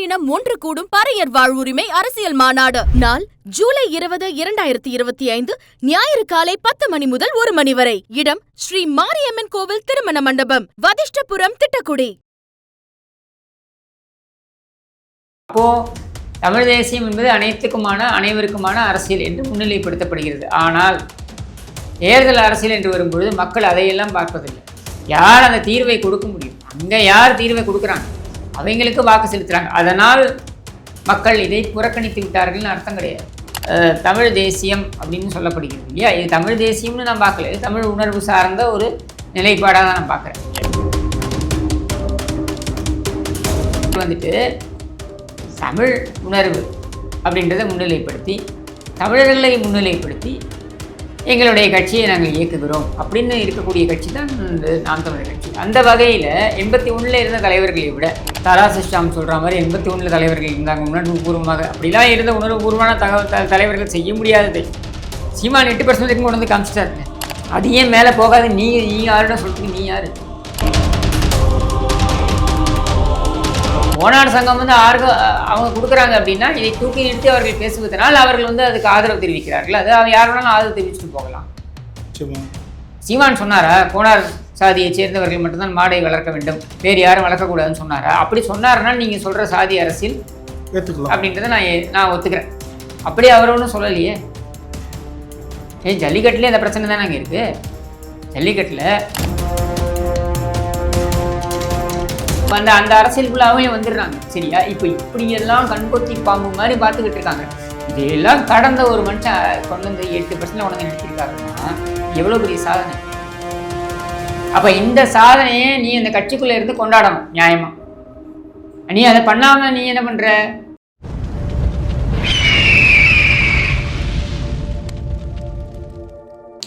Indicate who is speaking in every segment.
Speaker 1: பேரினம் ஒன்று கூடும் பறையர் வாழ்வுரிமை அரசியல் மாநாடு. நாள் ஜூலை இருபது இரண்டாயிரத்தி இருபத்தி ஐந்து ஞாயிறு காலை பத்து மணி முதல் ஒரு மணி வரை. இடம் ஸ்ரீ மாரியம்மன் கோவில் திருமண மண்டபம் வதிஷ்டபுரம் திட்டக்குடி.
Speaker 2: அப்போ தமிழ் தேசியம் என்பது அனைத்துக்குமான அனைவருக்குமான அரசியல் என்று முன்னிலைப்படுத்தப்படுகிறது. ஆனால் தேர்தல் அரசியல் என்று வரும்பொழுது மக்கள் அதையெல்லாம் பார்ப்பதில்லை. யார் அந்த தீர்வை கொடுக்க முடியும்? அங்கே யார் தீர்வை கொடுக்குறாங்க? அவங்களுக்கு வாக்கு செலுத்துகிறாங்க அதனால் மக்கள் இதை புறக்கணித்து விட்டார்கள்னு அர்த்தம் கிடையாது. தமிழ் தேசியம் அப்படின்னு சொல்லப்படுகிறது இல்லையா? இது தமிழ் தேசியம்னு நான் பார்க்கல. இது தமிழ் உணர்வு சார்ந்த ஒரு நிலைப்பாடாக தான் நான் பார்க்குறேன். வந்துட்டு தமிழ் உணர்வு அப்படின்றத முன்னிலைப்படுத்தி தமிழர்களை முன்னிலைப்படுத்தி எங்களுடைய கட்சியை நாங்கள் இயக்குகிறோம் அப்படின்னு இருக்கக்கூடிய கட்சி தான் இந்த நாம் தமிழர் கட்சி. அந்த வகையில் எண்பத்தி ஒன்றில் இருந்த தலைவர்களை விட தராசு ஷாம் சொல்கிற மாதிரி எண்பத்தி ஒன்றில் தலைவர்கள் இருந்தாங்க. உணர்வுபூர்வமாக அப்படிலாம் இருந்த உணர்வுபூர்வமான தகவல் த- தலைவர்கள் செய்ய முடியாததை. சீமான் எட்டு பர்சன்டேஜ் கொண்டு வந்து காமிச்சிட்டாருங்க அது ஏன் மேலே போகாது? நீ நீ யாருன்னு சொல்றதுக்கு நீ யாரு? ஓனாடு சங்கம் வந்து ஆர்க அவங்க கொடுக்குறாங்க அப்படின்னா இதை தூக்கி நிறுத்தி அவர்கள் பேசுவதனால் அவர்கள் வந்து அதுக்கு ஆதரவு தெரிவிக்கிறார்கள். அது அவன் யார் வேணாலும் ஆதரவு தெரிவிச்சுட்டு போகலாம். சீமான் சொன்னாரா? கோனார் சாதியைச் சேர்ந்தவர்கள் மட்டும்தான் மாடை வளர்க்க வேண்டும். வேறு யாரும் வளர்க்கக்கூடாதுன்னு சொன்னாரா? அப்படி சொன்னாருன்னா நீங்கள் சொல்கிற சாதி அரசியல்
Speaker 3: ஏற்றுக்கலாம்
Speaker 2: அப்படின்றத நான் நான் ஒத்துக்கிறேன். அப்படி அவர் ஒன்றும் சொல்லலையே. ஏன் ஜல்லிக்கட்டுலேயே அந்த பிரச்சனை தானே அங்கே இருக்குது ஜல்லிக்கட்டில் அந்த அந்த அரசியலுக்குள்ளாவே வந்துடுறாங்க. சரியா? இப்போ இப்படியெல்லாம் கண்கொத்தி பாம்பு மாதிரி பார்த்துக்கிட்டு இருக்காங்க. இதெல்லாம் கடந்த ஒரு மனுஷன் கொண்டு வந்து எட்டு பர்சன்ட் உனக்கு நிறுத்திருக்காருன்னா எவ்வளோ பெரிய சாதனை? அப்போ இந்த சாதனையை நீ அந்த கட்சிக்குள்ளே இருந்து கொண்டாடணும் நியாயமா? நீ அதை பண்ணாமல் நீ என்ன பண்ணுற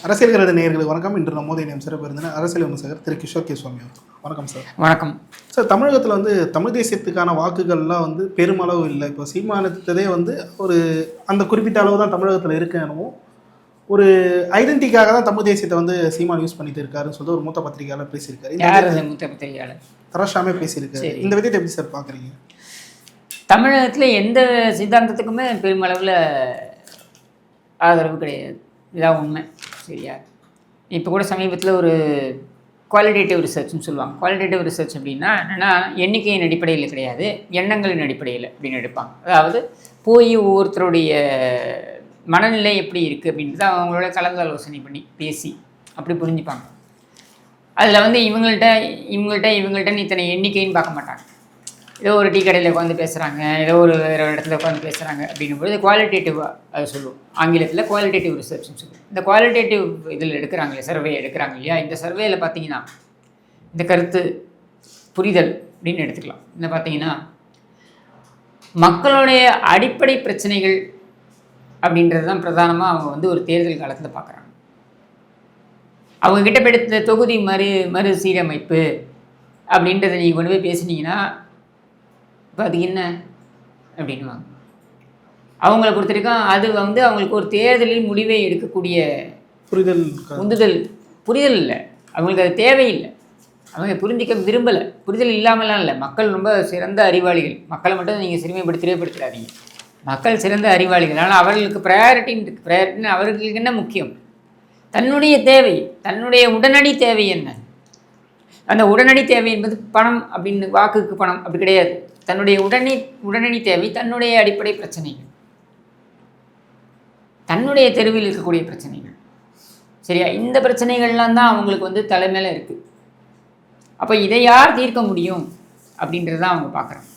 Speaker 3: அரசியல் கருட நேயர்களுக்கு வணக்கம். இன்று நம்மோது இணையம் சிறப்பு இருந்தனர் அரசியல் விமர்சகர் திரு கிஷோர் கே சுவாமி. வணக்கம் சார்.
Speaker 2: வணக்கம்.
Speaker 3: சார் தமிழகத்தில் வந்து தமிழ் தேசியத்துக்கான வாக்குகள்லாம் வந்து பெருமளவு இல்லை. இப்போ சீமானத்ததே வந்து ஒரு அந்த குறிப்பிட்ட அளவு தான் தமிழகத்தில் இருக்கு என்னமோ ஒரு ஐடென்டிக்காக தான் தமிழ் தேசியத்தை வந்து சீமான் யூஸ் பண்ணிட்டு இருக்காருன்னு சொல்லிட்டு ஒரு மூத்த பத்திரிகையாளர் பேசியிருக்காரு.
Speaker 2: யார் மூத்த பத்திரிகையாளர்?
Speaker 3: தரஷாமே பேசியிருக்காரு. இந்த விதத்தை எப்படி சார் பார்க்குறீங்க
Speaker 2: தமிழகத்தில் எந்த சித்தாந்தத்துக்குமே பெருமளவில் ஆதரவு கிடையாது. இதான் உண்மை. சரியா? இப்போ கூட சமீபத்தில் ஒரு குவாலிட்டேட்டிவ் ரிசர்ச்னு சொல்லுவாங்க. குவாலிட்டேட்டிவ் ரிசர்ச் அப்படின்னா என்னென்னா எண்ணிக்கையின் அடிப்படையில் கிடையாது எண்ணங்களின் அடிப்படையில் அப்படின்னு எடுப்பாங்க. அதாவது போய் ஒவ்வொருத்தருடைய மனநிலை எப்படி இருக்குது அப்படின்றத அவங்களோட கலந்தாலோசனை பண்ணி பேசி அப்படி புரிஞ்சுப்பாங்க. அதில் வந்து இவங்கள்ட்ட இவங்கள்ட்ட இவங்கள்ட்ட இத்தனை எண்ணிக்கைன்னு பார்க்க மாட்டாங்க. ஏதோ ஒரு டீ கடையில் உட்காந்து பேசுகிறாங்க ஏதோ ஒரு வேறு ஒரு இடத்துல உட்காந்து பேசுகிறாங்க அப்படிங்கும்போது குவாலிட்டேட்டிவாக அதை சொல்லுவோம். ஆங்கிலத்தில் குவாலிட்டேட்டிவ் ரிசர்ச்னு சொல்லுவோம். இந்த குவாலிட்டேட்டிவ் இதில் எடுக்கிறாங்களே சர்வே எடுக்கிறாங்க இல்லையா? இந்த சர்வேயில் பார்த்தீங்கன்னா இந்த கருத்து புரிதல் அப்படின்னு எடுத்துக்கலாம். இந்த பார்த்தீங்கன்னா மக்களுடைய அடிப்படை பிரச்சனைகள் அப்படின்றது தான் பிரதானமாக அவங்க வந்து ஒரு தேர்தல் காலத்தில் பார்க்குறாங்க அவங்க கிட்ட போயிட்டு தொகுதி மறு மறுசீரமைப்பு அப்படின்றத நீங்கள் கொண்டு போய் பேசுனீங்கன்னா இப்போ அது என்ன அப்படின்னுவாங்க. அவங்கள பொறுத்த வரைக்கும் அது வந்து அவங்களுக்கு ஒரு தேர்தலில் முடிவை எடுக்கக்கூடிய
Speaker 3: புரிதல்?
Speaker 2: உந்துதல். புரிதல் இல்லை. அவங்களுக்கு அது தேவையில்லை. அவங்க புரிஞ்சிக்க விரும்பலை. புரிதல் இல்லாமலாம் இல்லை. மக்கள் ரொம்ப சிறந்த அறிவாளிகள். மக்களை மட்டும் நீங்கள் சிறுமைப்படுத்தவே படுத்துறாதீங்க மக்கள் சிறந்த அறிவாளிகள். ஆனால் அவர்களுக்கு ப்ரையாரிட்டின்னு இருக்குது ப்ரையாரிட்டின்னு அவர்களுக்கு என்ன முக்கியம்? தன்னுடைய தேவை தன்னுடைய உடனடி தேவை என்ன? அந்த உடனடி தேவை என்பது பணம் அப்படின்னு வாக்குக்கு பணம் அப்படி கிடையாது. தன்னுடைய உடனே உடனடி தேவை தன்னுடைய அடிப்படை பிரச்சனைகள். தன்னுடைய தெருவில் இருக்கக்கூடிய பிரச்சனைகள். சரியா? இந்த பிரச்சனைகள்லாம் தான் அவங்களுக்கு வந்து தலைமையில இருக்குது அப்போ இதை யார் தீர்க்க முடியும்? அப்படின்றது தான் அவங்க பார்க்குறாங்க.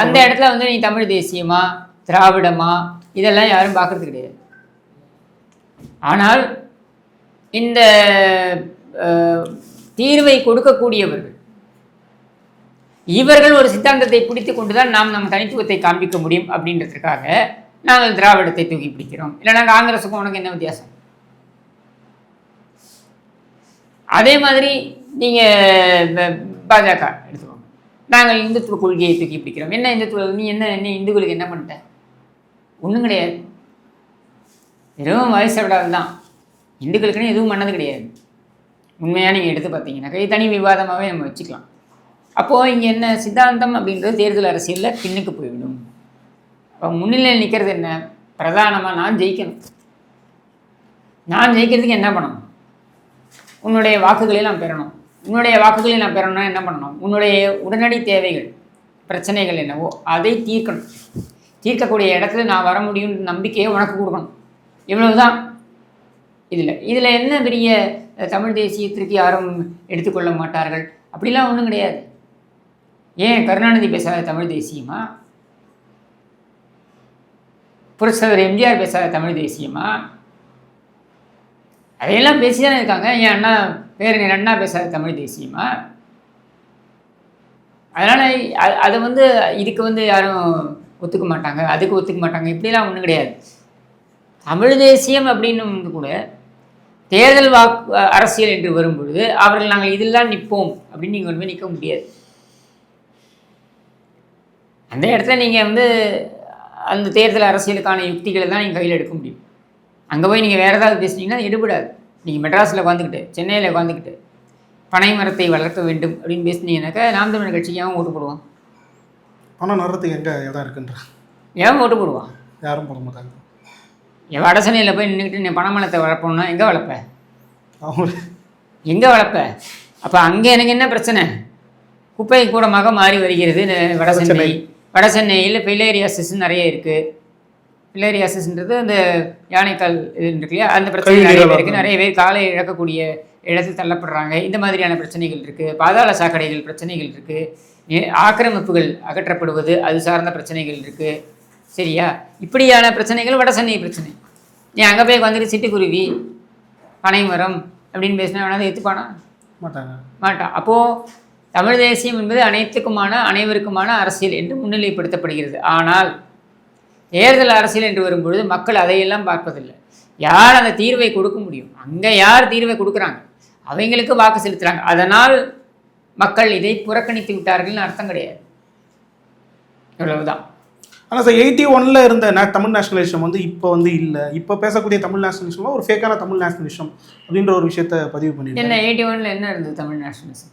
Speaker 2: அந்த இடத்துல வந்து நீ தமிழ் தேசியமா திராவிடமா இதெல்லாம் யாரும் பார்க்கறது கிடையாது. ஆனால் இந்த தீர்வை கொடுக்கக்கூடியவர்கள் இவர்கள் ஒரு சித்தாந்தத்தை பிடித்து கொண்டு தான் நாம் நம் தனித்துவத்தை காண்பிக்க முடியும் அப்படின்றதுக்காக நாங்கள் திராவிடத்தை தூக்கி பிடிக்கிறோம். இல்லைன்னா காங்கிரஸுக்கும் உனக்கு என்ன வித்தியாசம்? அதே மாதிரி நீங்கள் பாஜக எடுத்துக்கோங்க நாங்கள் இந்துத்துவ கொள்கையை தூக்கி பிடிக்கிறோம். என்ன இந்துத்துவ? நீ என்ன என்ன இந்துக்களுக்கு என்ன பண்ணிட்ட? ஒன்றும் கிடையாது. வெறும் வயசு விடாது தான். இந்துக்களுக்குன்னு எதுவும் பண்ணது கிடையாது. உண்மையாக நீங்கள் எடுத்து பார்த்தீங்கன்னாக்கா இது தனி விவாதமாகவே நம்ம வச்சுக்கலாம். அப்போது இங்கே என்ன சித்தாந்தம் அப்படின்றது தேர்தல் அரசியலில் பின்னுக்கு போய்விடும். அப்போ முன்னிலையில் நிற்கிறது என்ன? பிரதானமாக நான் ஜெயிக்கணும். நான் ஜெயிக்கிறதுக்கு என்ன பண்ணணும்? உன்னுடைய வாக்குகளை நான் பெறணும். உன்னுடைய வாக்குகளை நான் பெறணும்னா என்ன பண்ணணும்? உன்னுடைய உடனடி தேவைகள் பிரச்சனைகள் என்னவோ அதை தீர்க்கணும். தீர்க்கக்கூடிய இடத்துல நான் வர முடியும்னு நம்பிக்கையை உனக்கு கொடுக்கணும். இவ்வளவுதான். இதில் இதில் என்ன பெரிய தமிழ் தேசியத்திற்கு யாரும் எடுத்துக்கொள்ள மாட்டார்கள்? அப்படிலாம் ஒன்றும் கிடையாது. ஏன் கருணாநிதி பேசாத தமிழ் தேசியமா? புரட்சித்தலைவர் எம்ஜிஆர் பேசாத தமிழ் தேசியமா? அதையெல்லாம் பேசி தானே இருக்காங்க. என் அண்ணா பேரறிஞர் அண்ணா பேசாத தமிழ் தேசியமா? அதனால் அது வந்து இதுக்கு வந்து யாரும் ஒத்துக்க மாட்டாங்க. அதுக்கு ஒத்துக்க மாட்டாங்க. இப்படிலாம் ஒன்றும் கிடையாது. தமிழ் தேசியம் அப்படின்னு வந்து கூட தேர்தல் வாக்கு அரசியல் என்று வரும்பொழுது அவர்கள் நாங்கள் இதெல்லாம் நிற்போம் அப்படின்னு நீங்கள் ஒன்றுமே நிற்க முடியாது. அந்த இடத்துல நீங்கள் வந்து அந்த தேர்தல் அரசியலுக்கான யுக்திகளை தான் நீங்கள் கையில் எடுக்க முடியும். அங்கே போய் நீங்கள் வேறு ஏதாவது பேசுனீங்கன்னா எடுபடாது. நீங்கள் மெட்ராஸில் உட்காந்துக்கிட்டு சென்னையில் உட்காந்துக்கிட்டு பனை மரத்தை வளர்க்க வேண்டும் அப்படின்னு பேசுனீங்கன்னாக்கா நாம் தமிழர் கட்சிக்கு ஓட்டு போடுவான்?
Speaker 3: பணம் நடுறதுக்கு எங்கே இடம் இருக்குன்ற.
Speaker 2: ஏன் ஓட்டு போடுவான்?
Speaker 3: யாரும் போட மாட்டாங்க.
Speaker 2: என் வடசனையில் போய் நின்றுக்கிட்டு நீ பனைமரத்தை வளர்ப்போம்னா எங்கே வளர்ப்ப?
Speaker 3: அவங்க
Speaker 2: எங்கே வளர்ப்ப? அப்போ அங்கே எனக்கு என்ன பிரச்சனை? குப்பை கூடமாக மாறி வருகிறது வடசென்னை.
Speaker 3: சென்னை.
Speaker 2: வடசென்னையில் பிலேரியாசிஸ் நிறைய இருக்குது பிலேரியாசிஸ்ன்றது அந்த யானைக்கால் இது இருக்கு இல்லையா அந்த பிரச்சனை நிறைய பேருக்கு. நிறைய பேர் காலை இழக்கக்கூடிய இடத்தில் தள்ளப்படுறாங்க. இந்த மாதிரியான பிரச்சனைகள் இருக்குது பாதாள சாக்கடைகள் பிரச்சனைகள் இருக்குது ஆக்கிரமிப்புகள் அகற்றப்படுவது அது சார்ந்த பிரச்சனைகள் இருக்குது சரியா? இப்படியான பிரச்சனைகள் வடசென்னை பிரச்சனை. நீ அங்கே போய் வந்துட்டு சிட்டுக்குருவி பனைமரம் அப்படின்னு பேசினா வேணாலும் ஏற்றுப்பானா
Speaker 3: மாட்டாங்க.
Speaker 2: மாட்டான். அப்போது தமிழ் தேசியம் என்பது அனைத்துக்குமான அனைவருக்குமான அரசியல் என்று முன்னிலைப்படுத்தப்படுகிறது. ஆனால் தேர்தல் அரசியல் என்று வரும்பொழுது மக்கள் அதையெல்லாம் பார்ப்பதில்லை. யார் அந்த தீர்வை கொடுக்க முடியும்? அங்கே யார் தீர்வை கொடுக்குறாங்க? அவங்களுக்கு வாக்கு செலுத்துகிறாங்க அதனால் மக்கள் இதை புறக்கணித்து விட்டார்கள்னு அர்த்தம் கிடையாது. இவ்வளவுதான்
Speaker 3: ஆனால் சார் எயிட்டி ஒன்ல இருந்த தமிழ் நேஷனலிசம் வந்து இப்போ வந்து இல்லை. இப்போ பேசக்கூடிய தமிழ் நேஷனலிசம் ஒரு ஃபேக்கான தமிழ் நேஷனலிசம் அப்படின்ற ஒரு விஷயத்த பதிவு பண்ணியிருக்காங்க
Speaker 2: என்ன எயிட்டி ஒன்ல என்ன இருந்தது தமிழ் நேஷனலிசம்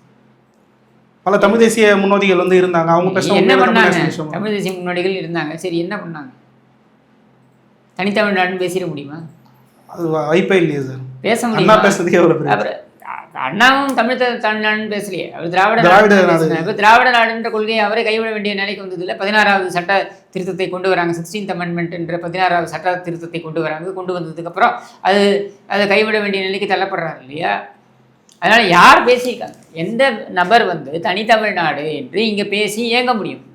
Speaker 3: பல தமிழ் தேசிய முன்னோடிகள் வந்து இருந்தாங்க. அவங்க பேச
Speaker 2: என்ன பண்ணாங்க? தமிழ் தேசிய முன்னோடிகள் இருந்தாங்க. சரி என்ன பண்ணாங்க? தனித்தமிழ்நாடுன்னு பேசிட முடியுமா?
Speaker 3: அது வாய்ப்பே இல்லையே சார்.
Speaker 2: பேச
Speaker 3: அண்ணா
Speaker 2: முடியுமா?
Speaker 3: பேசுறதுக்கே ஒரு பெரிய
Speaker 2: அப்புறம் அ- அண்ணாவும் தமிழ் தமிழ்நாடுன்னு பேசலையே. அவர் திராவிட
Speaker 3: திராவிட.
Speaker 2: இப்போ திராவிட நாடுன்ற கொள்கையை அவரே கைவிட வேண்டிய நிலைக்கு வந்தது இல்லை பதினாறாவது சட்ட திருத்தத்தை கொண்டு வராங்க. சிக்ஸ்டீன்த் அமெண்ட்மெண்ட் என்ற பதினாறாவது சட்ட திருத்தத்தை கொண்டு வராங்க. கொண்டு வந்ததுக்கப்புறம் அது அதை கைவிட வேண்டிய நிலைக்கு தள்ளப்படுறாரு இல்லையா? அதனால் யார் பேசியிருக்காங்க? எந்த நபர் வந்து தனித்தமிழ்நாடு என்று இங்கே பேசி இயங்க முடியும்?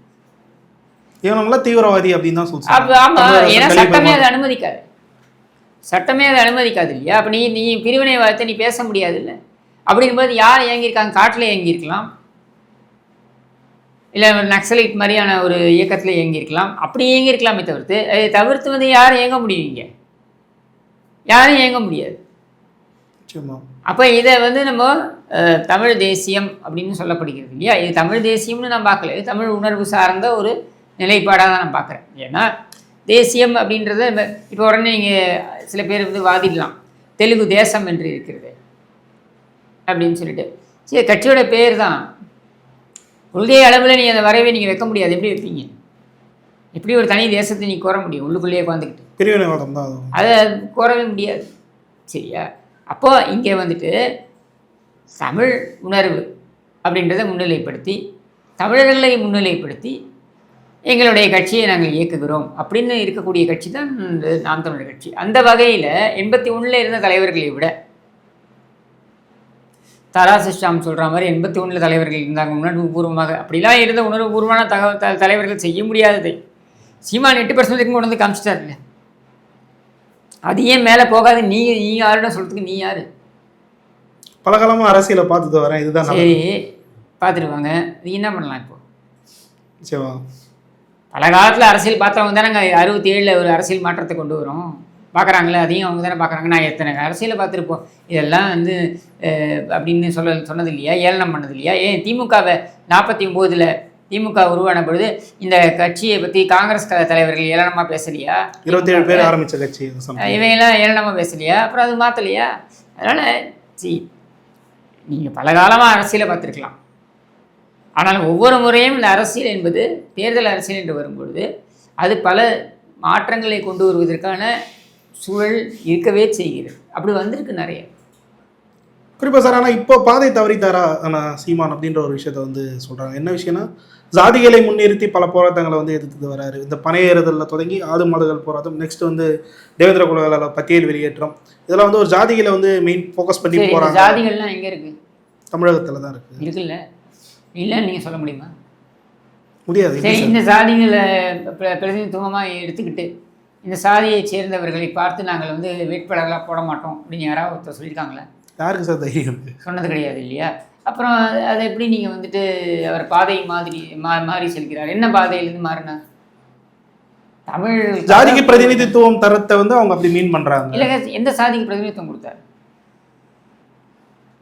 Speaker 3: இவனங்களாம் தீவிரவாதி அப்படின்னு தான் சொல்லுவாங்க
Speaker 2: ஆமாம் ஏன்னா சட்டமே அதை அனுமதிக்காது. சட்டமே அதை அனுமதிக்காது இல்லையா? அப்போ நீ நீ பிரிவினைவாதத்தை நீ பேச முடியாது இல்லை அப்படிங்கும்போது யார் இயங்கியிருக்காங்க? காட்டில் இயங்கியிருக்கலாம். இல்லை நக்சலைட் மாதிரியான ஒரு இயக்கத்தில் இயங்கியிருக்கலாம். அப்படி இயங்கியிருக்கலாமே தவிர்த்து அதை தவிர்த்து வந்து யார் இயங்க முடியும் இங்கே? யாரும் இயங்க முடியாது. அப்போ இதை வந்து நம்ம தமிழ் தேசியம் அப்படின்னு சொல்லப்படுகிறது இல்லையா? இது தமிழ் தேசியம்னு நான் பார்க்கல. இது தமிழ் உணர்வு சார்ந்த ஒரு நிலைப்பாடாக தான் நான் பார்க்குறேன். ஏன்னா தேசியம் அப்படின்றத இப்போ உடனே நீங்கள் சில பேர் வந்து வாதிடலாம். தெலுங்கு தேசம் என்று இருக்கிறது. அப்படின்னு சொல்லிட்டு. சரி கட்சியோட பேர் தான் கொள்கை அளவில் நீ அந்த வரைவை நீங்கள் வைக்க முடியாது. எப்படி வைப்பீங்க? எப்படி ஒரு தனி தேசத்தை நீ கோர முடியும்? உள்ளுக்குள்ளேயே உட்காந்துக்கிட்டு
Speaker 3: பிரிவினைவாதம் தான் அது
Speaker 2: கோரவே முடியாது. சரியா? அப்போ இங்கே வந்துட்டு தமிழ் உணர்வு அப்படின்றத முன்னிலைப்படுத்தி தமிழர்களை முன்னிலைப்படுத்தி எங்களுடைய கட்சியை நாங்கள் இயக்குகிறோம். அப்படின்னு இருக்கக்கூடிய கட்சி தான் நாம் தமிழர் கட்சி. அந்த வகையில் எண்பத்தி ஒன்றில் இருந்த தலைவர்களை விட தராசு ஷாம் சொல்கிற மாதிரி எண்பத்தி ஒன்றில் தலைவர்கள் இருந்தாங்க உணர்வு பூர்வமாக. அப்படிலாம் இருந்த உணர்வு பூர்வமான தகவல் தலைவர்கள் செய்ய முடியாததை. சீமான் எட்டு பர்சன்டேஜ் கொண்டு வந்து காமிச்சிட்டாருல்ல அது ஏன் மேலே போகாது? நீ நீ யாருன்னு சொல்கிறதுக்கு நீ யார்?
Speaker 3: பல காலமா அரசியலை பார்த்துட்டு வரேன். இதுதான்.
Speaker 2: சரி பார்த்துருவாங்க நீ என்ன பண்ணலாம் இப்போ?
Speaker 3: நிச்சயமா
Speaker 2: பல காலத்தில் அரசியல் பார்த்தவங்க தானே அறுபத்தி ஏழில் ஒரு அரசியல் மாற்றத்தை கொண்டு வரோம். பார்க்குறாங்களே அதையும் அவங்க தானே பார்க்குறாங்க. நான் எத்தனை அரசியலை பார்த்துருப்போம்? இதெல்லாம் வந்து அப்படின்னு சொல்ல சொன்னது இல்லையா ஏளனம் பண்ணது இல்லையா ஏன் திமுகவை நாற்பத்தி ஒம்போதில் திமுக உருவான பொழுது இந்த கட்சியை பற்றி காங்கிரஸ் தலைவர்கள் ஏளனமாக பேசலையா?
Speaker 3: இருபத்தேழு பேர் ஆரம்பிச்ச கட்சி.
Speaker 2: இவையெல்லாம் ஏளனமாக பேசலையா? அப்புறம் அது மாற்றலையா அதனால் சி நீங்கள் பல காலமாக அரசியலை பார்த்துருக்கலாம். ஆனால் ஒவ்வொரு முறையும் இந்த அரசியல் என்பது தேர்தல் அரசியல் என்று வரும்பொழுது அது பல மாற்றங்களை கொண்டு வருவதற்கான சூழல் இருக்கவே செய்கிறது. அப்படி வந்திருக்கு நிறைய.
Speaker 3: குறிப்பாக சார் ஆனால் இப்போ பாதை தவறித்தாரா ஆனால் சீமான் அப்படின்ற ஒரு விஷயத்த வந்து சொல்கிறாங்க என்ன விஷயம்னா ஜாதிகளை முன்னிறுத்தி பல போராட்டங்களை வந்து எதிர்த்து வராரு. இந்த பனையேறுதலில் தொடங்கி ஆடு மாடுகள் போராட்டம் நெக்ஸ்ட் வந்து தேவேந்திர குலவேல பட்டியல் வெளியேற்றம். இதெல்லாம் வந்து ஒரு ஜாதிகளை வந்து மெயின் ஃபோக்கஸ் பண்ணி போகிறாங்க
Speaker 2: ஜாதிகள்லாம் எங்கே இருக்குது
Speaker 3: தமிழகத்தில் தான் இருக்குது
Speaker 2: இருக்குல்ல? இல்லைன்னு நீங்கள் சொல்ல முடியுமா?
Speaker 3: முடியாது.
Speaker 2: சரி இந்த சாதிகளை பிர- பிரதிநிதித்துவமாக எடுத்துக்கிட்டு இந்த சாதியை சேர்ந்தவர்களை பார்த்து நாங்கள் வந்து வேட்பாளர்களாக போட மாட்டோம் அப்படின்னு யாராவது ஒருத்தர் சொல்லியிருக்காங்களா?
Speaker 3: யாருக்கு சார் தைரியம்?
Speaker 2: சொன்னது கிடையாது இல்லையா? அப்புறம் அது- எப்படி நீங்கள் வந்துட்டு அவர் பாதை மாதிரி மா மாறி செல்கிறார்? என்ன பாதையிலேருந்து மாறினார்? தமிழ்
Speaker 3: ஜாதிக்கு பிரதிநிதித்துவம் தரத்தை வந்து அவங்க அப்படி மீன் பண்றாங்க.
Speaker 2: இல்லைங்க எந்த சாதிக்கு பிரதிநிதித்துவம் கொடுத்தார்?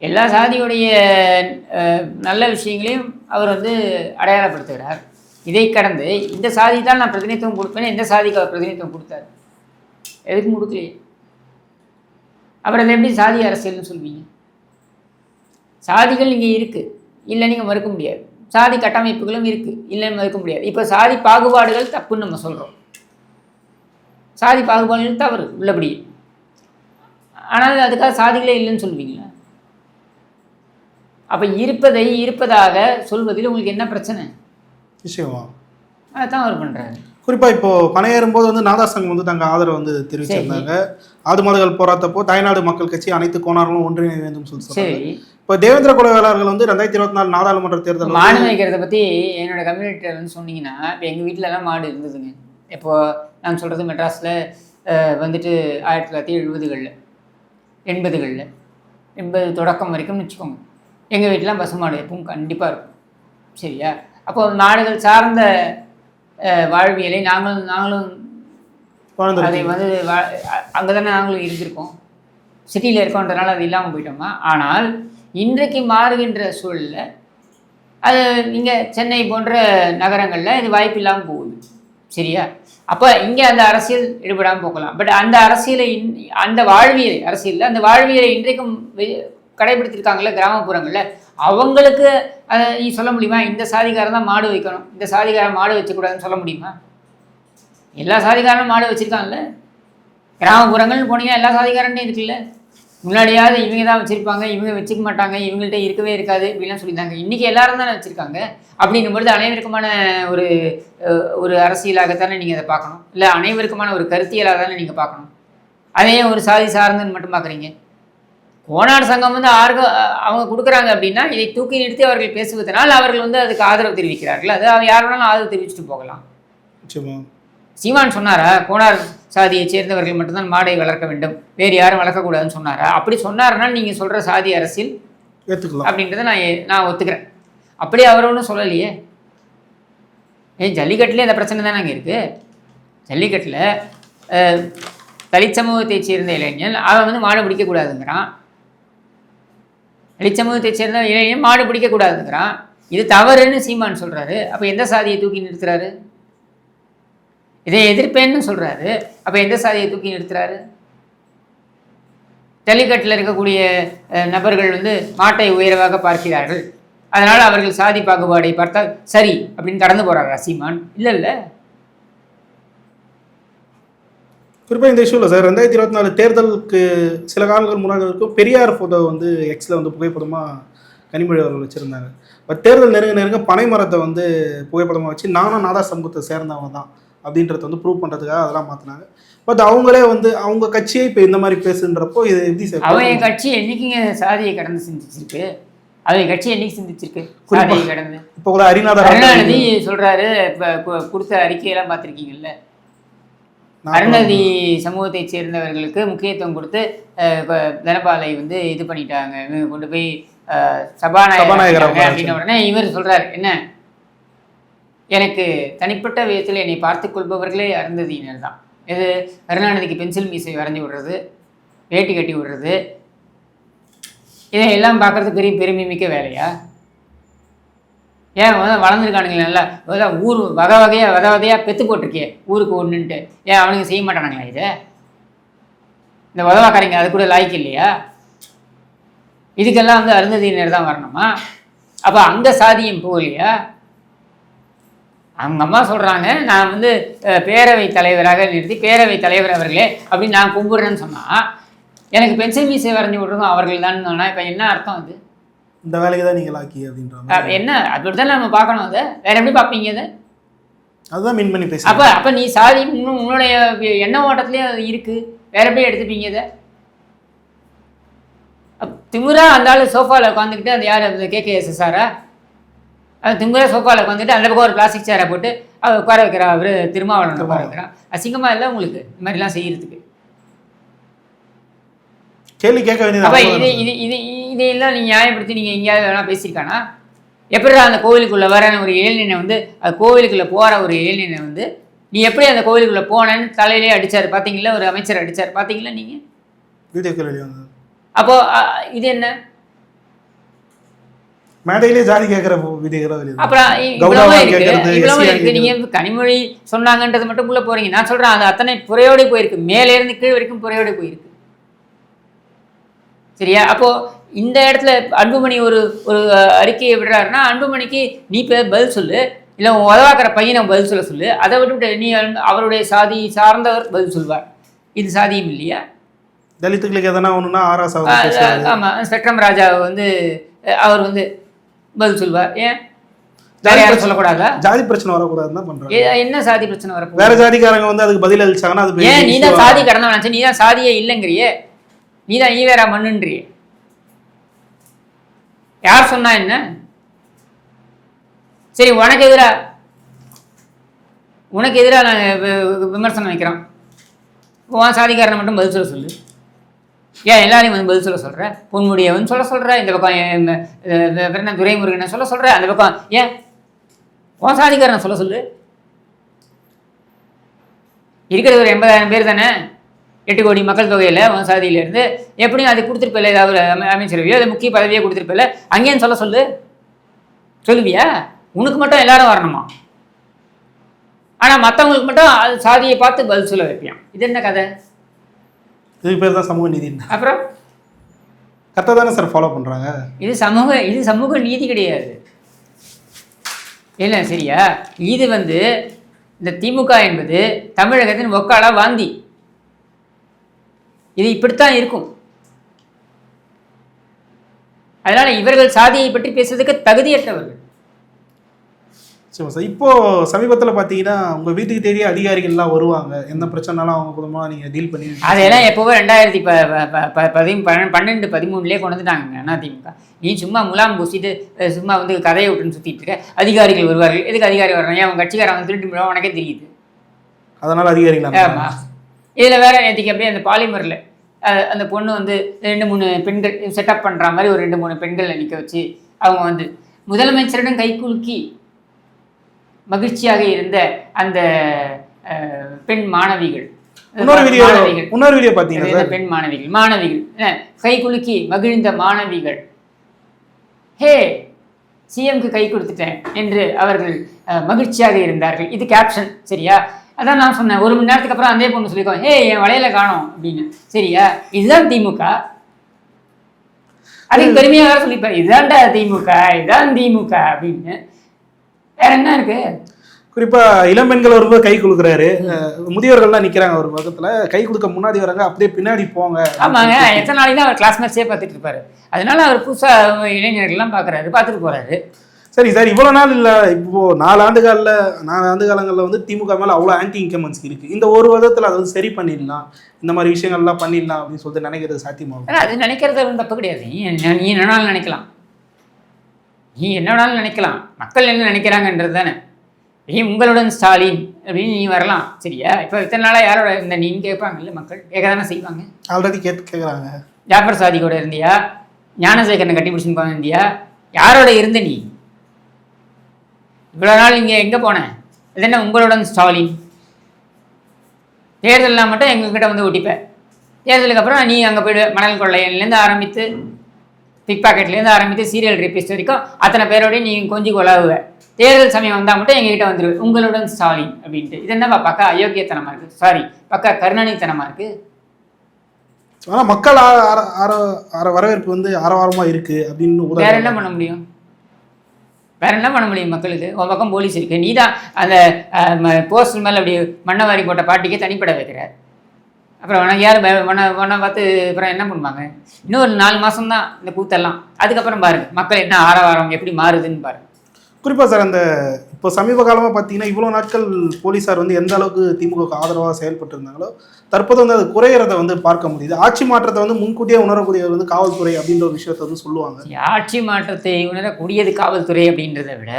Speaker 2: எல்லா சாதியுடைய நல்ல விஷயங்களையும் அவர் வந்து அடையாளப்படுத்துகிறார். இதை கடந்து இந்த சாதி தான் நான் பிரதிநிதித்துவம் கொடுப்பேன் எந்த சாதிக்கு அவர் பிரதிநிதித்துவம் கொடுத்தார்? எதுக்கும் கொடுக்கலையே. அப்புறம் அதை எப்படி சாதி அரசியல்னு சொல்வீங்க? சாதிகள் இங்கே இருக்குது இல்லை நீங்கள் மறுக்க முடியாது. சாதி கட்டமைப்புகளும் இருக்குது இல்லைன்னு மறுக்க முடியாது. இப்போ சாதி பாகுபாடுகள் தப்புன்னு நம்ம சொல்கிறோம் சாதி பாகுபாடுகள் தவறு உள்ளபடி ஆனால் அதுக்காக சாதிகளே இல்லைன்னு சொல்லுவீங்களா அப்போ இருப்பதை இருப்பதாக சொல்வதில் உங்களுக்கு என்ன பிரச்சனை?
Speaker 3: விஷயமா
Speaker 2: அதான் அவர் பண்ணுறாரு
Speaker 3: குறிப்பா இப்போ பனையேறும் போது வந்து நாதா சங்கம் வந்து தங்க ஆதரவு வந்து தெரிவிச்சிருந்தாங்க. ஆடு மாடுகள் போராட்டப்போ தாய்நாடு மக்கள் கட்சி அனைத்து கோணார்களும் ஒன்றிணைய வேண்டும் சொல்லி
Speaker 2: சரி.
Speaker 3: இப்போ தேவேந்திர குலவேளாளர்கள் வந்து ரெண்டாயிரத்தி இருபத்தி நாலு நாடாளுமன்ற தேர்தல்
Speaker 2: மாடு மேய்க்கிறத பற்றி என்னோட கம்யூனிட்டியில் வந்து சொன்னீங்கன்னா இப்போ எங்கள் வீட்டிலலாம் மாடு இருந்ததுங்க. இப்போ நான் சொல்கிறது மெட்ராஸில் வந்துட்டு ஆயிரத்தி தொள்ளாயிரத்தி எழுபதுகளில் எண்பதுகளில். எண்பது தொடக்கம் வரைக்கும்னு வச்சுக்கோங்க. எங்கள் வீட்டிலாம் பசுமாடு எப்பவும் கண்டிப்பாக இருக்கும். சரியா? அப்போ மாடுகள் சார்ந்த வாழ்வியலை நாங்களும் நாங்களும் அதை வந்து அங்கே தானே நாங்களும் இருந்திருக்கோம். சிட்டியில் இருக்கோன்றனால அது இல்லாமல் போயிட்டோமா? ஆனால் இன்றைக்கு மாறுகின்ற சூழலில் அது இங்கே சென்னை போன்ற நகரங்களில் இது வாய்ப்பு இல்லாமல் போகுது. சரியா? அப்போ இங்கே அந்த அரசியல் ஈடுபடாமல் போகலாம். பட் அந்த அரசியலை இன் அந்த வாழ்வியலை அரசியலில் அந்த வாழ்வியலை இன்றைக்கும் வெ- கடைபிடித்திருக்காங்கல்ல கிராமப்புறங்களில். அவங்களுக்கு அதை நீ சொல்ல முடியுமா? இந்த சாதிக்காரன் தான் மாடு வைக்கணும். இந்த சாதிக்காரன் மாடு வச்சக்கூடாதுன்னு சொல்ல முடியுமா? எல்லா சாதிக்காரனும் மாடு வச்சுருக்காங்கல்ல கிராமப்புறங்கள்னு போனீங்கன்னா எல்லா சாதிக்காரன்ட்டையும் இருக்குல்ல. முன்னாடியாவது இவங்க தான் வச்சுருப்பாங்க இவங்க வச்சுக்க மாட்டாங்க இவங்கள்ட்ட இருக்கவே இருக்காது இப்படிலாம் சொல்லியிருந்தாங்க. இன்றைக்கி எல்லாரும் தானே வச்சுருக்காங்க. அப்படின்னும் பொழுது அனைவருக்குமான ஒரு ஒரு அரசியலாகத்தானே நீங்கள் அதை பார்க்கணும். இல்லை அனைவருக்குமான ஒரு கருத்தியலாக தானே நீங்கள் பார்க்கணும். அதையே ஒரு சாதி சார்ந்தன்னு மட்டும் பார்க்குறீங்க. கோனார் சங்கம் வந்து ஆர்க அவங்க கொடுக்குறாங்க அப்படின்னா இதை தூக்கி நிறுத்தி அவர்கள் பேசுவதனால் அவர்கள் வந்து அதுக்கு ஆதரவு தெரிவிக்கிறார்கள். அது அவர் யார் வேணாலும் ஆதரவு தெரிவிச்சுட்டு போகலாம். சீமான் சொன்னாரா? கோனார் சாதியை சேர்ந்தவர்கள் மட்டும்தான் மாடை வளர்க்க வேண்டும். வேறு யாரும் வளர்க்கக்கூடாதுன்னு சொன்னாரா? அப்படி சொன்னாருன்னா நீங்கள் சொல்கிற சாதி அரசியல்
Speaker 3: ஏத்துக்கலாம்.
Speaker 2: அப்படின்றத நான் நான் ஒத்துக்கிறேன். அப்படி அவர் ஒன்றும் சொல்லலையே. ஏன் ஜல்லிக்கட்டுலேயே இந்த பிரச்சனை தானே அங்கே இருக்குது ஜல்லிக்கட்டில் தலித் சமூகத்தை சேர்ந்த இளைஞன் அவன் வந்து மாடு பிடிக்கக்கூடாதுங்கிறான். தலித் சேர்ந்தால் சேர்ந்த இளைஞன் மாடு பிடிக்கக்கூடாதுங்கிறான் இது தவறுன்னு சீமான் சொல்கிறாரு அப்போ எந்த சாதியை தூக்கி நிறுத்துறாரு? இதை எதிர்ப்பேன்னு சொல்கிறாரு அப்போ எந்த சாதியை தூக்கி நிறுத்துறாரு? ஜல்லிக்கட்டில் இருக்கக்கூடிய நபர்கள் வந்து மாட்டை உயர்வாக பார்க்கிறார்கள். அதனால் அவர்கள் சாதி பாகுபாடை பார்த்தால் சரி அப்படின்னு கடந்து போகிறார் சீமான்? இல்லை இல்லை
Speaker 3: குறிப்பா இந்த இஷ்யூல சார் ரெண்டாயிரத்தி இருபத்தி நாலு தேர்தலுக்கு சில காலங்கள் முன்னாடி வரைக்கும் பெரியார் போட்டோ வந்து எக்ஸ்ல வந்து புகைப்படமா கனிமொழி அவர்கள் வச்சிருந்தாங்க. பட் தேர்தல் நெருங்க நெருங்க பனை மரத்தை வந்து புகைப்படமா வச்சு நானும் நாதா சமூகத்தை சேர்ந்தவங்க தான் அப்படின்றத வந்து ப்ரூவ் பண்றதுக்காக அதெல்லாம் மாத்தினாங்க. பட் அவங்களே வந்து அவங்க கட்சியே இப்போ இந்த மாதிரி பேசுன்றப்போ இது எப்படி சார்?
Speaker 2: என் கட்சி என்னைக்குங்க சாதியை கடந்து சிந்திச்சிருக்கு? அவன் கட்சி என்னைக்கு சிந்திச்சிருக்கு? சாதியை கடந்து.
Speaker 3: இப்போ கூட அரிநாதர்
Speaker 2: அருணாநிதி சொல்றாரு இப்போ கொடுத்த அறிக்கையெல்லாம் பார்த்துருக்கீங்கல்ல?
Speaker 3: நான்
Speaker 2: அருணாநிதி சமூகத்தை சேர்ந்தவர்களுக்கு முக்கியத்துவம் கொடுத்து தனபாலை வந்து இது பண்ணிட்டாங்க. கொண்டு போய் சபாநாயகர் அப்படின்ன உடனே இவர் சொல்றாரு என்ன? எனக்கு தனிப்பட்ட விதத்தில் என்னை பார்த்துக் கொள்பவர்களே அருந்ததியினர் தான். இது கருணாநிதிக்கு பென்சில் மீசை வரைஞ்சி விடுறது வேட்டி கட்டி விடுறது. இதையெல்லாம் பார்க்கறது பெரிய பெருமை மிக்க வேலையா? ஏன் வந்து வளர்ந்துருக்கானுங்களே நல்லா ஊர் வகை வகையாக வகை வகையாக பெத்து போட்டிருக்கே ஊருக்கு ஒன்றுன்ட்டு ஏன் அவனுங்க செய்ய மாட்டானுங்களா இது? இந்த உதவாக்காரங்க அது கூட லாய்க்கு இல்லையா? இதுக்கெல்லாம் வந்து அருந்ததியினர் தான் வரணுமா? அப்போ அந்த சாதியம் போகலையா? அவங்க அம்மா சொல்கிறாங்க நான் வந்து பேரவை தலைவராக நிறுத்தி பேரவை தலைவர் அவர்களே அப்படின்னு நான் கும்பிட்றேன்னு சொன்னால் எனக்கு பென்சில் மீசை வரைஞ்சி விட்றதும் அவர்கள் தான் சொன்னால் இப்போ என்ன அர்த்தம் அது?
Speaker 3: இந்த வேலைக்கு தான் நீங்கள் லாக்கி அப்படின்ற
Speaker 2: அப்ப
Speaker 3: மாதிரி.
Speaker 2: என்ன? அப்படிதான் நம்ம பார்க்கணும் அதை. வேற எப்படி பார்ப்பீங்க அதை
Speaker 3: அதுதான் மீன் பண்ணி
Speaker 2: அப்ப
Speaker 3: பேசுகிறேன்
Speaker 2: அப்ப நீ சாதி இன்னும் உன்னுடைய எண்ண ஓட்டத்திலேயே அது இருக்கு. வேற எப்படி எடுத்துப்பீங்க இதை? அப்ப திமிரா அந்த ஆள் சோஃபாவில் உட்காந்துக்கிட்டு அந்த யார்? அந்த கேகேஎஸ்எஸ்ஆரா அது திமிரா சோஃபாவில் உட்காந்துட்டு அந்த பக்கம் ஒரு பிளாஸ்டிக் சேரை போட்டு அவர் உட்கார வைக்கிறா அவர் திருமாவளவன் உட்கார வைக்கிறான் அசிங்கமா இல்லை உங்களுக்கு? இந்த மாதிரிலாம் செய்யறதுக்கு.
Speaker 3: கேள்வி கேட்க
Speaker 2: அப்ப
Speaker 3: வேண்டியது
Speaker 2: இது இது இது இதையெல்லாம் நீ நியாயப்படுத்தி நீங்க எங்கேயாவது வேணா பேசியிருக்கானா? எப்படி அந்த கோவிலுக்குள்ள வர ஒரு இளைஞனை வந்து அது கோவிலுக்குள்ள போற ஒரு இளைஞனை வந்து நீ எப்படி அந்த கோவிலுக்குள்ள போனேன்னு தலையிலே அடிச்சாரு. பாத்தீங்களா? ஒரு அமைச்சர் அடிச்சாரு. பாத்தீங்களா நீங்க?
Speaker 3: வீடியோக்கள்
Speaker 2: அப்போ இது என்ன?
Speaker 3: மேடையிலே ஜாதி கேட்குற
Speaker 2: இருக்கு? நீங்க கனிமொழி சொன்னாங்கன்றது மட்டும் உள்ள போறீங்க. நான் சொல்றேன் அது அத்தனை புறையோடு போயிருக்கு. மேலே இருந்து கீழ் வரைக்கும் புறையோடு போயிருக்கு. சரியா? அப்போ இந்த இடத்துல அன்புமணி ஒரு ஒரு அறிக்கையை விடுறாருன்னா அன்புமணிக்கு நீ இப்ப பதில் சொல்லு. இல்லை உன் உதவாக்கிற பையனை பதில் சொல்ல சொல்லு. அதை விட்டுவிட்டு நீ அவருடைய சாதி சார்ந்தவர் பதில் சொல்வார். இது சாதியம் இல்லையா?
Speaker 3: தலித்துகளுக்கு எதனா ஒண்ணுன்னா ஆராஸ் அவர்
Speaker 2: ஆஹ்
Speaker 3: பேசுவாரு.
Speaker 2: ஆமா. ஸ்பெக்ட்ரம் ராஜா வந்து அவர் வந்து பதில் சொல்வார். ஏன்? சொல்லக்கூடாதா?
Speaker 3: ஜாதி பிரச்சனை வரக்கூடாதுன்னு தான் பண்றாங்க
Speaker 2: என்ன சாதி பிரச்சனை வரப்போகுது
Speaker 3: வேற ஜாதிக்காரங்க வந்து அதுக்கு பதில் அளிச்சாங்கன்னா அது
Speaker 2: ஏன் நீ தான் சாதி கடந்தவனாச்சு நீ தான் சாதியே இல்லைங்கிறியே. நீ தான் ஈவேரா மண்ணுன்றியே. யார் சொன்னா என்ன? சரி உனக்கு எதிராக உனக்கு எதிராக நான் விமர்சனம் வைக்கிறோம் உன் சாதிக்காரனை மட்டும் பதில் சொல்ல சொல்லு. ஏன் எல்லாரையும் வந்து பதில் சொல்ல சொல்கிற பொன்முடியவன் சொல்ல சொல்கிற இந்த பக்கம் என், என்ன? துரைமுருகனை சொல்ல சொல்கிற அந்த பக்கம் ஏன்? உன் சாதிக்காரனை சொல்ல சொல்லு. இருக்கிறது ஒரு எண்பதாயிரம் பேர் தானே? எட்டு கோடி மக்கள் தொகையில் சாதியிலேருந்து எப்படியும் அது கொடுத்துருப்பில்ல ஏதாவது அமைச்சரவையோ இல்லை முக்கிய பதவியோ கொடுத்துருப்பில்ல அங்கேயும் சொல்ல சொல்லு. சொல்லுவியா? உனக்கு மட்டும் எல்லாரும் வரணுமா? ஆனால் மற்றவங்களுக்கு மட்டும் அது சாதியை பார்த்து பதில் சொல்ல வைப்பியான் இது என்ன கதை?
Speaker 3: இதுக்கு பேர் தான் சமூக நீதி.
Speaker 2: அப்புறம்?
Speaker 3: கரெக்டாக தானே சார் ஃபாலோ பண்றாங்க?
Speaker 2: இது சமூக இது சமூக நீதி கிடையாது. இல்லை சரியா? இது வந்து இந்த திமுக என்பது தமிழகத்தின் ஒக்காள வாந்தி. இது இப்படித்தான் இருக்கும். அதனால இவர்கள் சாதியை பற்றி பேசுவதற்கு தகுதியற்றவர்கள்.
Speaker 3: சரி இப்போ சமீபத்தில் பார்த்தீங்கன்னா உங்க வீட்டுக்கு தேடி அதிகாரிகள்லாம் வருவாங்க. எந்த பிரச்சனைனாலும் அவங்க குடும்பமாக நீங்க டீல் பண்ணி
Speaker 2: அதெல்லாம் எப்போவோ ரெண்டாயிரத்தி ப பதி பன்ன- பன்னெண்டு பதிமூணுலேயே கொண்டு வந்துட்டாங்க அதிமுக நீ சும்மா முலாம் பூசிட்டு சும்மா வந்து கதையை விட்டுன்னு சுற்றிட்டு இருக்க. அதிகாரிகள் வருவார்கள். எதுக்கு அதிகாரி வர்றாங்க? அவன் கட்சிக்காரன் வந்து திருட்டு உனக்கே தெரியுது.
Speaker 3: அதனால அதிகாரிகள்
Speaker 2: ஆமா. இதில் வேற நேற்றுக்கு அப்படியே அந்த பாலிமரில் அந்த பொண்ணு வந்து ரெண்டு மூணு பெண்கள் செட்டப் பண்ணுற மாதிரி ஒரு ரெண்டு மூணு பெண்களை நிற்க வச்சு அவங்க வந்து முதலமைச்சரிடம் கைகுலுக்கி மகிழ்ச்சியாக இருந்த அந்த பெண் மாணவிகள். பெண் மாணவிகள்? மாணவிகள். கைகுலுக்கி மகிழ்ந்த மாணவிகள். ஹே சிஎம்க்கு கை கொடுத்துட்டேன் என்று அவர்கள் மகிழ்ச்சியாக இருந்தார்கள். இது கேப்ஷன் சரியா? அதான் நான் சொன்னேன் ஒரு மணி நேரத்துக்கு அப்புறம் அதே பொண்ணு சொல்லிக்கோ ஹே என் வளையல காணோம் அப்படின்னு. சரியா? இதுதான் திமுக. அதுக்கு பெருமையாக வேற சொல்லிப்பேன் இதுதான்டா திமுக இதுதான் திமுக அப்படின்னு. வேற என்ன இருக்கு?
Speaker 3: குறிப்பா இளம்பெண்கள் வரும்போது கை கொடுக்குறாரு அஹ் முதியோர்கள்லாம் நிக்கிறாங்க ஒரு பக்கத்துல. கை கொடுக்க முன்னாடி வராங்க அப்படியே பின்னாடி போங்க.
Speaker 2: ஆமாங்க எத்தனை நாளைக்கு தான் அவர் கிளாஸ்மேட்ஸே பார்த்துட்டு இருப்பாரு. அதனால அவர் புதுசாக இளைஞர்கள்லாம் பார்க்குறாரு பார்த்துட்டு போறாரு.
Speaker 3: சரி சார் இவ்வளவு நாள் இல்ல. இப்போ நாலு ஆண்டு காலில் நாலு ஆண்டு காலங்களில் வந்து திமுக மேல அவ்வளோ ஆன்டி இன்கமன்ஸ் இருக்கு. இந்த ஒரு விதத்துல அதை வந்து சரி பண்ணிடலாம். இந்த மாதிரி விஷயங்கள்லாம் பண்ணிடலாம் அப்படின்னு சொல்லிட்டு நினைக்கிறது சாத்தியமாகும்
Speaker 2: அது நினைக்கிறது ஒன்றும் தப்பு கிடையாது. நீ என்ன நீ என்ன வேணாலும் நினைக்கலாம். நீ என்ன வேணாலும் நினைக்கலாம். மக்கள் என்ன நினைக்கிறாங்கன்றது தானே. நீ உங்களுடன் ஸ்டாலின் அப்படின்னு நீ வரலாம். சரியா? இப்போ இத்தனை நாளாக யாரோட இந்த நீ கேட்பாங்கல்ல மக்கள்? கேட்க தானே செய்வாங்க.
Speaker 3: ஆல்ரெடி கேட்டு கேட்குறாங்க.
Speaker 2: ஜாஃபர் சாதி கூட இருந்தியா? ஞானசேகரனை கட்டி பிடிச்சின்னு போயிருந்தியா யாரோட இருந்த நீ? இவ்வளோ நாள் இங்கே எங்கே போனேன் இது என்ன உங்களுடன் ஸ்டாலின்? தேர்தலில் மட்டும் எங்ககிட்ட வந்து ஒட்டிப்ப. தேர்தலுக்கு அப்புறம் நீ அங்கே போயிடுவ மணல் கொள்ளையன்லேருந்து ஆரம்பித்து பிக் பாக்கெட்லேருந்து ஆரம்பித்து சீரியல் ரேபிஸ்ட் வரைக்கும் அத்தனை பேரோடய நீ கொஞ்சம் கொலாவுவ. தேர்தல் சமயம் வந்தால் மட்டும் எங்ககிட்ட வந்துடுவேன் உங்களுடன் ஸ்டாலின் அப்படின்ட்டு. இது என்னப்பா பக்கா அயோக்கியத்தனமாக இருக்குது சாரி பக்கா கருணாநிதித்தனமாக இருக்குது
Speaker 3: ஆனா மக்கள் ஆர- ஆர- வரவேற்பு வந்து ஆரவாரமா இருக்கு அப்படின்னு
Speaker 2: வேற என்ன பண்ண முடியும்? வேற என்ன பண்ண முடியும் மக்களுக்கு? உன் பக்கம் போலீஸ் இருக்கு. நீ தான் அந்த போஸ்டர் மேலே அப்படி மண்ணை வாரி போட்ட பாட்டிக்கே தனிப்பட வைக்கிற அப்புறம் உனக்கு யார் உன்னை உன்னை பார்த்து அப்புறம் என்ன பண்ணுவாங்க? இன்னும் ஒரு நாலு மாதம் தான் இந்த கூத்தெல்லாம் அதுக்கப்புறம் பாருங்க மக்கள் என்ன ஆரவாரம் எப்படி மாறுதுன்னு பாருங்க.
Speaker 3: குறிப்பாக சார் அந்த இப்போ சமீப காலமாக பார்த்தீங்கன்னா இவ்வளோ நாட்கள் போலீஸார் வந்து எந்த அளவுக்கு திமுகவுக்கு ஆதரவாக செயல்பட்டு இருந்தாங்களோ தற்போது வந்து அது குறையிறத வந்து பார்க்க முடியுது. ஆட்சி மாற்றத்தை வந்து முன்கூட்டியே உணரக்கூடியவர் வந்து காவல்துறை அப்படின்ற ஒரு விஷயத்தை வந்து சொல்லுவாங்க.
Speaker 2: ஆட்சி மாற்றத்தை உணரக்கூடியது காவல்துறை அப்படின்றத விட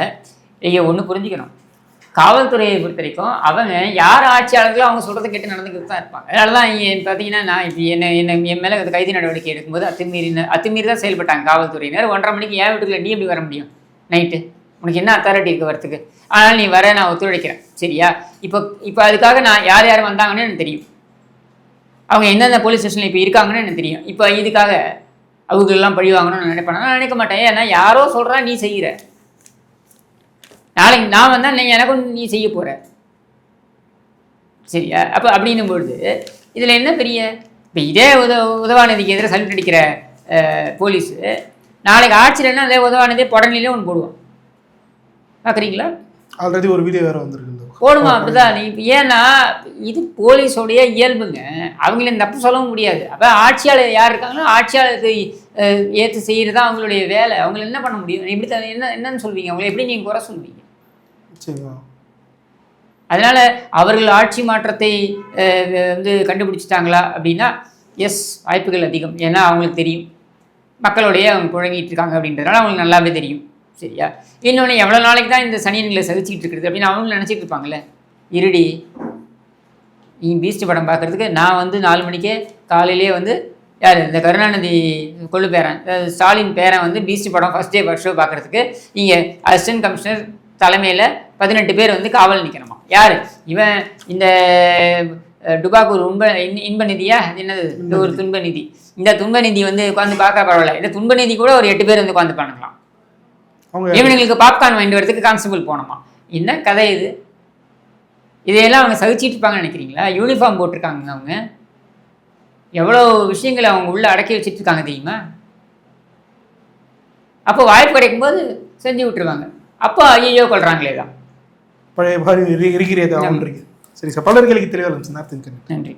Speaker 2: நீங்கள் ஒன்று புரிஞ்சுக்கணும். காவல்துறையை பொறுத்த வரைக்கும் அவங்க யார் ஆட்சியாளர்களோ அவங்க சொல்கிறத கேட்டு நடந்துக்கிட்டு தான் இருப்பாங்க. அதனால தான் பார்த்தீங்கன்னா நான் இப்போ என்ன என்ன என் மேலே அந்த கைது நடவடிக்கை எடுக்கும்போது அத்துமீறின அத்துமீறி தான் செயல்பட்டாங்க காவல்துறையினர். ஒன்றரை மணிக்கு ஏன் வீட்டுக்குள்ள நீ எப்படி வர முடியும்? நைட்டு. உனக்கு என்ன அத்தாரிட்டி இருக்குது வரத்துக்கு ஆனால் நீ வர நான் ஒத்துழைக்கிறேன். சரியா? இப்போ இப்போ அதுக்காக நான் யார் யார் வந்தாங்கன்னு எனக்கு தெரியும். அவங்க எந்தெந்த போலீஸ் ஸ்டேஷனில் இப்போ இருக்காங்கன்னு எனக்கு தெரியும். இப்போ இதுக்காக அவங்களெல்லாம் பழி வாங்கணும்னு நான் நினைப்பேன். நான் நினைக்க மாட்டேன். ஏன்னா யாரோ சொல்கிறா நீ செய்கிற நாளைக்கு நான் வந்தால் நீ எனக்கும் நீ செய்ய போகிற சரியா? அப்போ அப்படின்னும் பொழுது இதில் என்ன பெரிய இப்போ இதே உத உதவாநிதிக்கு எதிராக சல்யூட் அடிக்கிற போலீஸு நாளைக்கு ஆட்சியிலன்னா அதே உதவாநிதியை புடனிலே ஒன்று போடுவான். பார்க்குறீங்களா
Speaker 3: ஆல்ரெடி ஒரு வீடியோ வேறு வந்திருக்கு
Speaker 2: போடுமா அப்படிதான். நீ இப்ப ஏன்னா இது போலீஸோடைய இயல்புங்க. அவங்கள தப்பு சொல்லவும் முடியாது. அப்போ ஆட்சியாளர் யார் இருக்காங்களோ ஆட்சியாளருக்கு ஏத்து செய்கிறது தான் அவங்களுடைய வேலை. அவங்கள என்ன பண்ண முடியும்? எப்படி என்ன என்னன்னு சொல்வீங்க? அவங்களை எப்படி நீங்கள் குறை சொல்வீங்க? அதனால அவர்கள் ஆட்சி மாற்றத்தை வந்து கண்டுபிடிச்சிட்டாங்களா அப்படின்னா எஸ் வாய்ப்புகள் அதிகம். ஏன்னா அவங்களுக்கு தெரியும். மக்களோடைய அவங்க புழங்கிட்டு இருக்காங்க அப்படின்றதுனால அவங்களுக்கு நல்லாவே தெரியும். சரியா? இன்னொன்று எவ்வளோ நாளைக்கு தான் இந்த சனியன்களை சகிச்சிட்டு இருக்கிறது அப்படின்னு அவங்களும் நினச்சிட்டு இருப்பாங்கல்ல? இருடி நீ பீஸ்ட் படம் பார்க்குறதுக்கு நான் வந்து நாலு மணிக்கே காலையிலே வந்து யார்? இந்த கருணாநிதி கொள்ளு பேரன் ஸ்டாலின் பேரன் வந்து பீஸ்ட் படம் ஃபஸ்ட் டே ஃபர்ஸ்ட் ஷோ பார்க்குறதுக்கு இங்கே அசிஸ்டன்ட் கமிஷனர் தலைமையில் பதினெட்டு பேர் வந்து காவல் நிற்கணுமா யார்? இவன் இந்த அஹ், டுபாக்கூர் உண்ப இன்- இன்ப நிதியா என்னது? இந்த ஒரு துன்ப நிதி இந்த துன்ப நிதி வந்து உட்காந்து பார்க்க பரவாயில்ல. இந்த துன்ப நிதி கூட ஒரு எட்டு பேர் வந்து உட்காந்து பண்ணுங்களாம்.
Speaker 3: அவங்க
Speaker 2: இவனுங்களுக்கு பாப்கார்ன் வாங்கிட்டு வரதுக்கு கான்ஸ்டபிள் போனோமா? என்ன கதை இது? இதையெல்லாம் அவங்க சகிச்சிட்டு இருப்பாங்கன்னு நினைக்கிறீங்களா? யூனிஃபார்ம் போட்டிருக்காங்க அவங்க. எவ்வளோ விஷயங்களை அவங்க உள்ள அடக்கி வச்சிட்டு இருக்காங்க தெரியுமா? அப்போ வாய்ப்பு கிடைக்கும்போது செஞ்சு விட்டுருவாங்க. அப்போ ஐயோ கொள்றாங்களே தான்.
Speaker 3: பழைய இருக்கிறது சரி பலர்களுக்கு நேரத்தின்
Speaker 2: நன்றி.